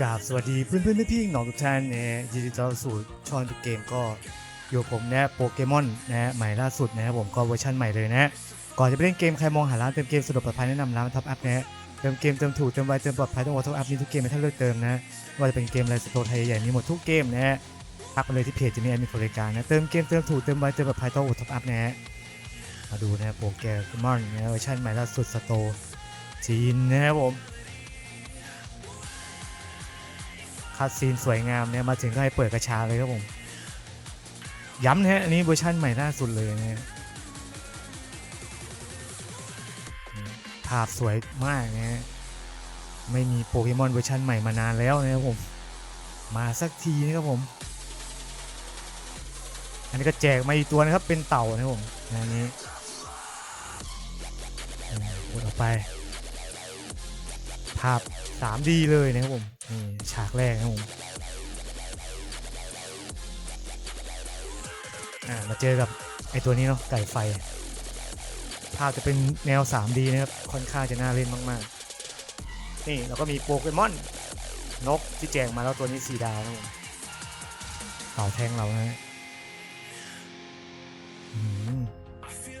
กราบสวัสดีเพื่อนเพื่อนๆพี่ๆน้องทุกท่านนะยินดีต้อนรับสู่ช่องทุกเกมก็อยู่ผมนะโปเกมอนนะฮะใหม่ล่าสุดนะครับผมก็เวอร์ชันใหม่เลยนะก่อนจะไปเล่นเกมใครมองหาร้านเติมเกมสะดวกปลอดภัยแนะนำร้านท็อปอัพนะฮะเติมเกมเติมถูกเติมไวเติมปลอดภัยต้องวอท็อปอัพมีทุกเกมให้ท่านเลือกเติมนะว่าจะเป็นเกมอะไรสโตร์ไทยใหญ่ๆมีหมดทุกเกมนะฮะทักมาเลยที่เพจจะมีแอดมินบริการนะเติมเกมเติมถูกเติมไวเติมปลอดภัยต้องวอท็อปอัพนะฮะมาดูนะโปเกมอนนะเวอร์ชันใหม่ล่าสุดสโตร์จีนนะครับผม คัดซีนสวยงามเนี่ยมาถึงก็ให้เปิดกระชาเลยครับผม ย้ำนะฮะอันนี้เวอร์ชันใหม่ล่าสุดเลยนะฮะภาพสวยมากนะฮะไม่มีโปเกมอนเวอร์ชันใหม่มานานแล้วนะครับผม มาสักทีนะครับผม อันนี้ก็แจกมาอีกตัวนะครับเป็นเต่านะครับผมงานนี้อ่ากดออกไปาพ 3D เลยนะครับผมนี่ฉากแรกนะครับผมอ่ามาเจอกับไอตัวนี้เนาะไก่ไฟ ภาพจะเป็นแนว 3D นะครับ ค่อนข้างจะน่าเล่นมากๆ นี่แล้วก็มีโปเกมอน นกที่แจกมาแล้วตัวนี้สีดาวนะครับผมเต่าแทงเรานะฮะ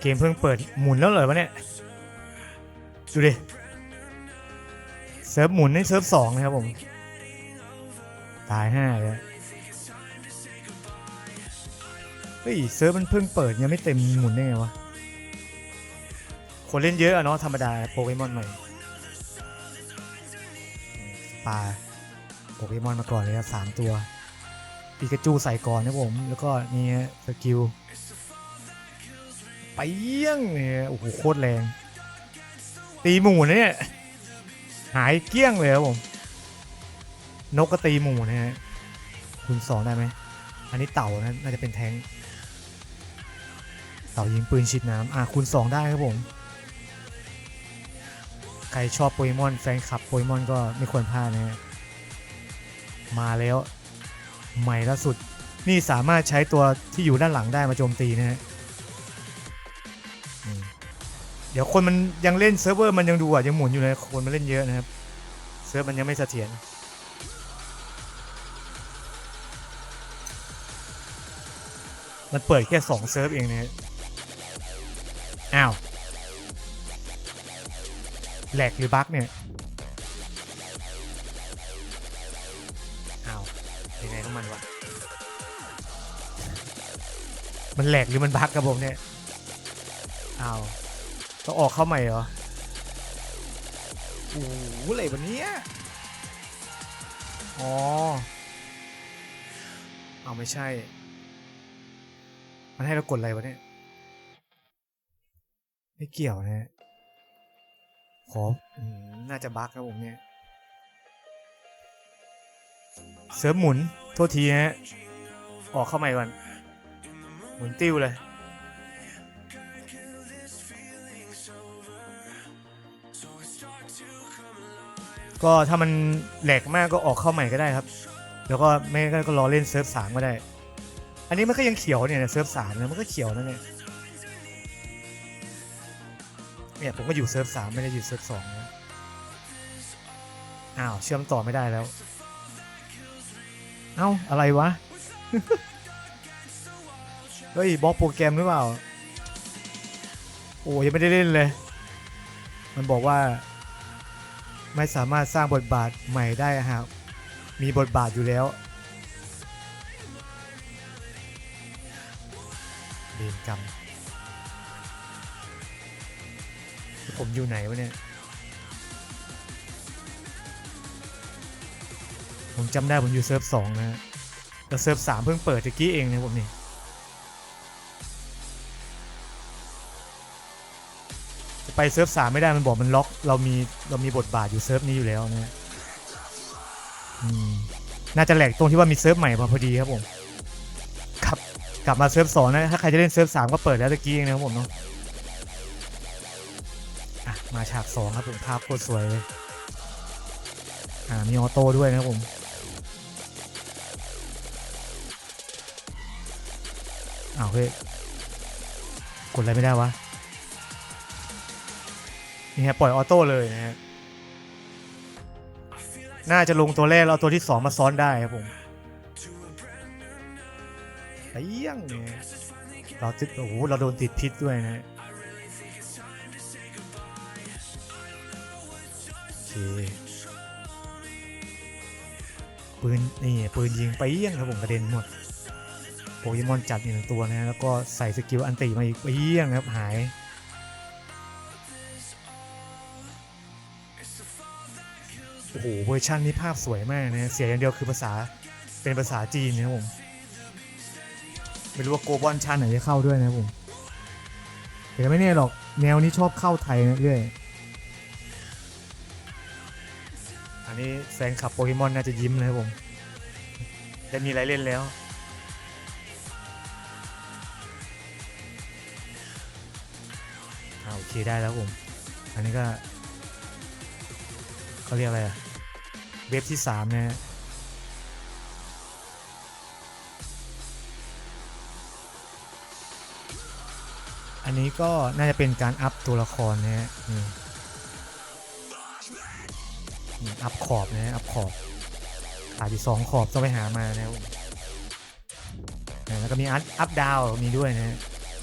เกมเพิ่งเปิดหมุนแล้วเหรอวะเนี่ย ดูดิ เซิร์ฟหมุนในเซิร์ฟสองนะครับผม ตายห้าเลยเฮ้ยเซิร์ฟมันเพิ่งเปิดยังไม่เต็มหมุนได้ไงวะ คนเล่นเยอะอะเนาะธรรมดาโปเกมอนใหม่ปลาโปเกมอนมาก่อนเลยครับสามตัวปีกาจูใส่ก่อนนะผม แล้วก็นี่สกิลไปเยี่ยงเนี่ยโอ้โหโคตรแรง ตีหมูนเนี่ย หายเกลี้ยงเลยครับผม นกกระตีหมูนะฮะคุณสองได้ไหม อันนี้เต่านะน่าจะเป็นแทงเต่ายิงปืนฉีดน้ำอะคุณสองได้ครับผม ใครชอบโปเกมอนแฟนคลับโปเกมอนก็ไม่ควรพลาดนะฮะมาแล้วใหม่ล่าสุด นี่สามารถใช้ตัวที่อยู่ด้านหลังได้มาโจมตีนะฮะเดี๋ยวคนมันยังเล่นเซิร์ฟเวอร์มันยังดูอะยังหมุนอยู่เลยคนมันเล่นเยอะนะครับ ซิร์ฟมันยังไม่เสถียรมันเปิดแค่สองเซิร์ฟเองเนะฮะอ้าวแหลกหรือบั๊กเนี่ยอ้าวยังไงของมันวะมันแหลกหรือมันบั๊กครับผมเนี่ยอ้าวต้องออกเข้าใหม่เหรอ โอ้โหอะไรแบบนี้อ๋อ เอาไม่ใช่ มันให้เรากดอะไรวะเนี่ย ไม่เกี่ยวนะฮะขออืมน่าจะบั๊กครับผมเนี่ย เสริมหมุน โทษทีนะฮะ ออกเข้าใหม่ก่อน หมุนติ้วเลย ก็ถ้ามันแหลกมากก็ออกเข้าใหม่ก็ได้ครับ แล้วก็ไม่งั้นก็รอเล่นเซิร์ฟสามก็ได้ อันนี้มันก็ยังเขียวเนี่ยเซิร์ฟสามเนี่ยมันก็เขียวนั่นเนี่ยเนี่ยผมก็อยู่เซิร์ฟสามไม่ได้อยู่เซิร์ฟสองนะอ้าวเชื่อมต่อไม่ได้แล้ว เอ้าอะไรวะ เฮ้ยบล็อกโปรแกรมหรือเปล่า โอ้ยังไม่ได้เล่นเลย มันบอกว่า ไม่สามารถสร้างบทบาทใหม่ได้หากมีบทบาทอยู่แล้วเรียนกรรมผมอยู่ไหนวะเนี่ย ผมจำได้ผมอยู่เซิร์ฟสองนะฮะแต่เซิร์ฟสามเพิ่งเปิดตะกี้เองนะผมนี่ จะไปเซิร์ฟสามไม่ได้มันบอกมันล็อก เรามีเรามีบทบาทอยู่เซิร์ฟนี้อยู่แล้วนะอืมน่าจะแหลกตรงที่ว่ามีเซิร์ฟใหม่มาพอดีครับผมกลับกลับมาเซิร์ฟสองนะถ้าใครจะเล่นเซิร์ฟสามก็เปิดแล้วตะกี้เองนะครับผมเนาะอะมาฉากสองครับผมภาพโคตรสวยเลยอ่ามีออโต้ด้วยนะครับผมอ้าวเฮ้ยกดอะไรไม่ได้วะ นี่ฮะปล่อยออโต้เลยนะฮะน่าจะลงตัวแรกแล้วเอาตัวที่สองมาซ้อนได้ครับผมเปี้ยงเนี่ยเราติดโอ้โหเราโดนติดพิษด้วยนะโอเคปืนนี่ปืนยิงไปเปี้ยงครับผมกระเด็นหมดโปเกมอนจัดอีกหนึ่งตัวนะแล้วก็ใส่สกิลอันติมาอีกไปเปี้ยงครับหาย หเวอร์ชันนี้ภาพสวยมากนะเสียอย่างเดียวคือภาษาเป็นภาษาจีนนะผมไม่รู้ว่าโกบอลชันไหนจะเข้าด้วยนะผมแต่ไม่แน่หรอกแนวนี้ชอบเข้าไทยนะเรื่อยอันนี้แฟนคลับโปเกมอนน่าจะยิ้มนะครับผมจะมีอะไรเล่นแล้วอ่าโอเคได้แล้วผม อันนี้ก็เขาเรียกอะไรอะ เว็บที่ 3 นะฮะอันนี้ก็น่าจะเป็นการอัพตัวละครนะฮะนี่อัพขอบนะฮะอัพขอบขาดอยู่สองขอบต้องไปหามานะแล้วก็มีอัพอัพดาวมีด้วยนะฮะ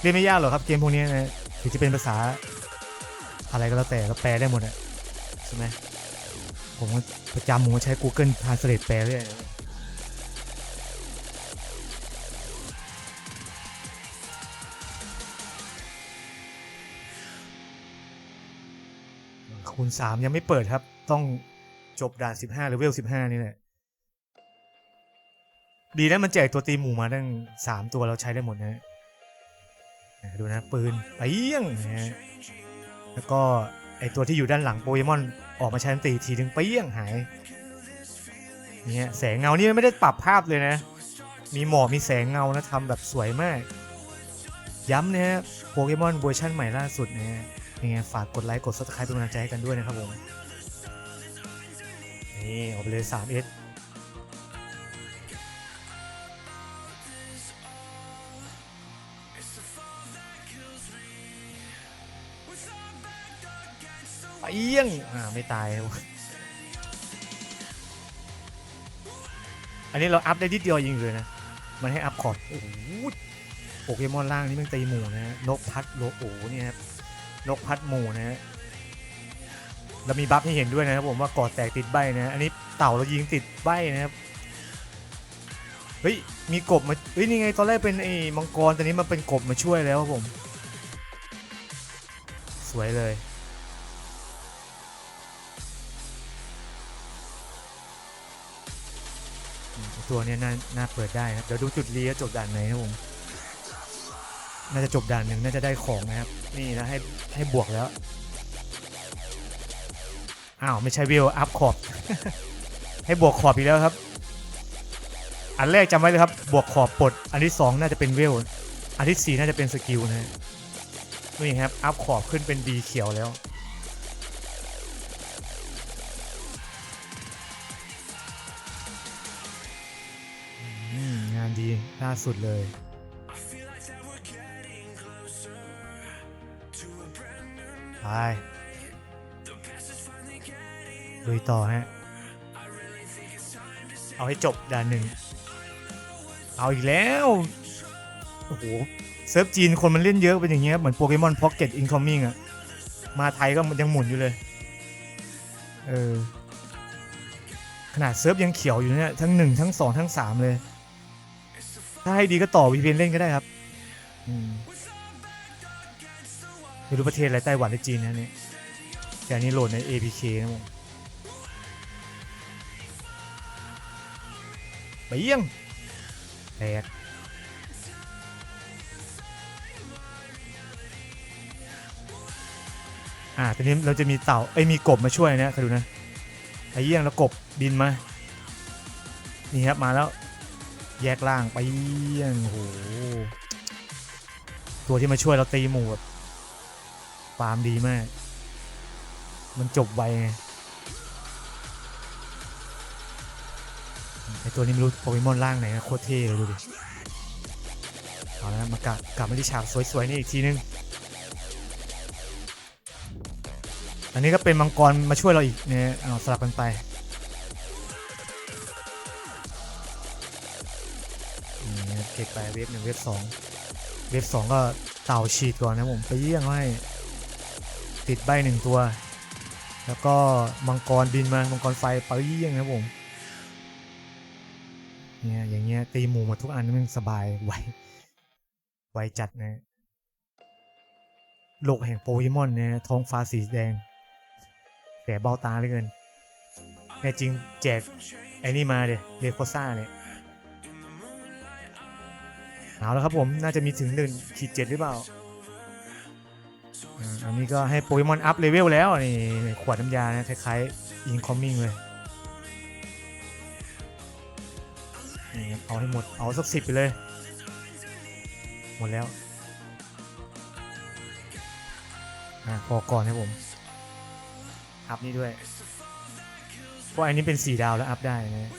เรียนไม่ยากหรอกครับเกมพวกนี้นะถึงจะเป็นภาษาอะไรก็แล้วแต่ก็แปลได้หมดอะใช่ไหม ผมประจำผมใช้ Google Translate แปลเรื่อยคูณ3ยังไม่เปิดครับ ต้องจบด่าน 15หรือเวล 15 นี่แหละดีนะมันแจกตัวตีหมูมาตั้ง 3 ตัวเราใช้ได้หมดนะฮะดูนะ ปืนไปเยี่ยงนะฮะแล้วก็ ไอตัวที่อยู่ด้านหลังโปเกมอนออกมาใช้อันตีทีนึงไปเยี่ยงหายเนี่ยแสงเงานี่ไม่ได้ปรับภาพเลยนะ มีหมอกมีแสงเงานะทำแบบสวยมาก ย้ำนะฮะโปเกมอนเวอร์ชันใหม่ล่าสุดนะฮะยังไงฝากกดไลค์กด subscribe เป็นกำลังใจให้กันด้วยนะครับผม นี่ออกไปเลย 3S เยี่ยงอ่าไม่ตายอันนี้เราอัพได้นิดเดียวยิงเลยนะ มันให้อัพคอร์ดโอ้โหโปเกมอนล่างนี่มันตีหมูนะนกพัดโลโอเนี่ยครับนกพัดหมูนะฮะแล้วมีบัฟให้เห็นด้วยนะครับผมว่ากอดแตกติดใบนะ อันนี้เต่าเรายิงติดใบนะครับ เฮ้ย มีกบมา เฮ้ย นี่ไง ตอนแรกเป็นไอ้มังกรตอนนี้มันเป็นกบมาช่วยแล้วครับผม สวยเลย ตัวเนี้ยน่าน่าเปิดได้นะเดี๋ยวดูจุดรีว่าจบด่านไหนนะผมน่าจะจบด่านหนึ่งน่าจะได้ของนะครับ นี่นะให้ให้บวกแล้วอ้าวไม่ใช่วิวอัพขอบ ให้บวกขอบอีกแล้วครับ อันแรกจำไว้เลยครับ บวกขอบปลด อันที่สองน่าจะเป็นเวลอันที่สี่น่าจะเป็นสกิลนะฮะนี่ครับอัพขอบขึ้นเป็นดีเขียวแล้ว ล่าสุดเลย ไปลุยต่อฮะ เอาให้จบด่านหนึ่ง เอาอีกแล้ว โอ้โห เซิร์ฟจีนคนมันเล่นเยอะเป็นอย่างเงี้ย เหมือนโปเกมอนพ็อกเก็ตอินคอมมิ่งอะมาไทยก็ยังหมุนอยู่เลย เออ ขนาดเซิร์ฟยังเขียวอยู่เนี่ย ทั้งหนึ่งทั้งสองทั้งสามเลย ถ้าให้ดีก็ต่อ VPN เล่นก็ได้ครับอืมไม่รู้ประเทศอะไรไต้หวันหรือจีนนะเนี่ยแต่อันนี้โหลดใน APK นะผมไปเยี่ยงแตกอ่าตอนนี้เราจะมีเต่าเอ้ยมีกบมาช่วยนะคอยดูนะไปเยี่ยงแล้วกบบินมา นี่ครับมาแล้ว แยกล่างไปเยี่ยงโหตัวที่มาช่วยเราตีหมูแบบฟาร์มดีมาก มันจบไวไงไอตัวนี้ไม่รู้โปเกมอนล่างไหนนะโคตรเท่เลยดูดิเอาแล้วมากลับกลับมาที่ฉากสวยๆนี่อีกทีนึง อันนี้ก็เป็นมังกรมาช่วยเราอีกเนี่ยเอาสลับกันไป นี่นะครับเก็บไปเวฟหนึ่งเวฟสองเวฟสองก็เต่าฉีดก่อนนะผมไปเยี่ยงให้ ติดใบหนึ่งตัว แล้วก็มังกรบินมามังกรไฟไปเยี่ยงนะผมเนี่ยอย่างเงี้ยตีหมูมดทุกอันมันสบายไวไวจัดนะโลกแห่งโปเกมอนเนี่ยท้องฟ้าสีแดง แต่เบ้าตาเหลือเกินแน่จริงแจกไอ้นี่มาเดี๋ยเรโคซ่าเนี่ย เอาแล้วครับผมน่าจะมีถึงหนึ่งขีดเจ็ดหรือเปล่าอันนี้ก็ให้โปเกมอนอัพเลเวลแล้วนี่ขวดน้ำยานะคล้ายๆอินคอมมิ่งเลยนี่เอาให้หมดเอาสักสิบไปเลย หมดแล้วอะพอก่อนครับผม อัพนี่ด้วยเพราะอันนี้เป็น4ดาวแล้วอัพได้นะ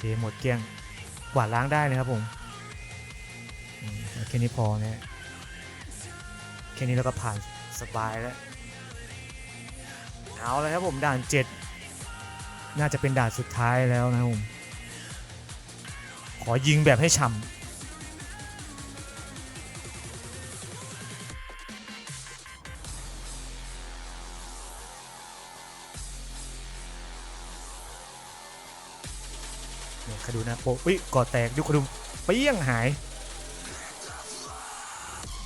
เคหมดเกลี้ยงกวาดล้างได้เลยครับผมแค่นี้พอเนี่ยแค่นี้เราก็ผ่านสบายแล้วเอาเลยครับผมด่าน 7 น่าจะเป็นด่านสุดท้ายแล้วนะครับผมขอยิงแบบให้ฉ่ำ นี่ยคาดูนะโปอุ้ยก่อแตกยุคคาดูเปี้ยงหาย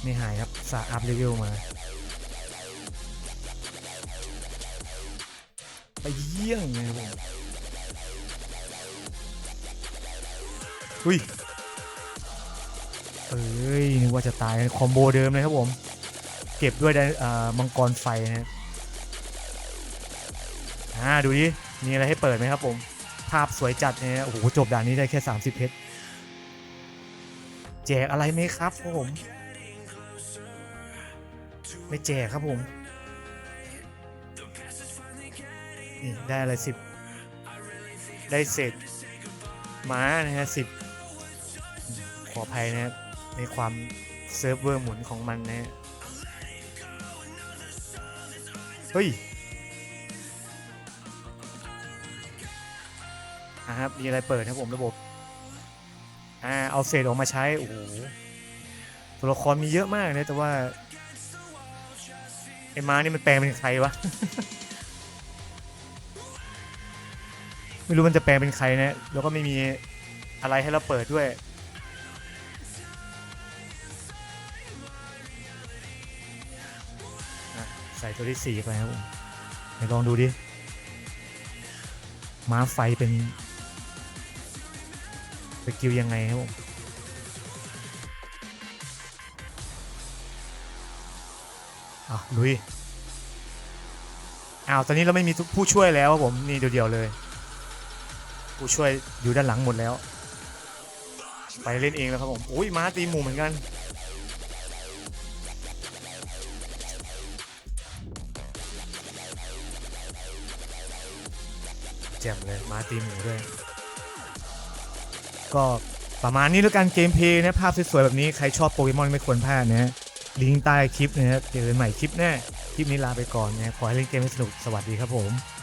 ไม่หายครับสาอัพเลเวลมาไปเยี่ยงเลยผมอุ้ยเอ้ยนึกว่าจะตายคอมโบเดิมเลยครับผม เก็บด้วยไดอ่ามังกรไฟนะอ่าดูดิมีอะไรให้เปิดไหมครับผมาพสวยจัดเนี่ยโอ้โหจบด่านนี้ได้แค่ 30 เพชรแจกอะไรไหมครับผม ไม่แจกครับผมนี่ได้อะไรสิบได้เศษม้านะฮะสิบขออภัยนะในความเซิร์ฟเวอร์หมุนของมันนะเฮ้ย อะครับมีอะไรเปิดครับผมระบบอ่าเอาเศษออกมาใช้โอ้โหตัวละครมีเยอะมากนะแต่ว่าไอ้ม้านี่มันแปลงเป็นใครวะไม่รู้มันจะแปลงเป็นใครนะ แล้วก็ไม่มีอะไรให้เราเปิดด้วย ใส่ตัวที่สี่ไปครับผมไหนลองดูดิ ม้าไฟเป็น สกิลยังไงครับผมอะลุยอ้าวตอนนี้เราไม่มีผู้ช่วยแล้วครับผมนี่เดียวๆเลย ผู้ช่วยอยู่ด้านหลังหมดแล้ว ไปเล่นเองแล้วครับผมอุ้ยม้าตีหมูเหมือนกันแจ่มเลยม้าตีหมูด้วย ก็ประมาณนี้แล้วกันเกมเพลย์นะภาพสวยๆแบบนี้ใครชอบโปเกมอนไม่ควรพลาดนะฮะลิงก์ใต้คลิปนะฮะเจอกันใหม่คลิปหน้าคลิปนี้ลาไปก่อนนะขอให้เล่นเกมให้สนุกสวัสดีครับผม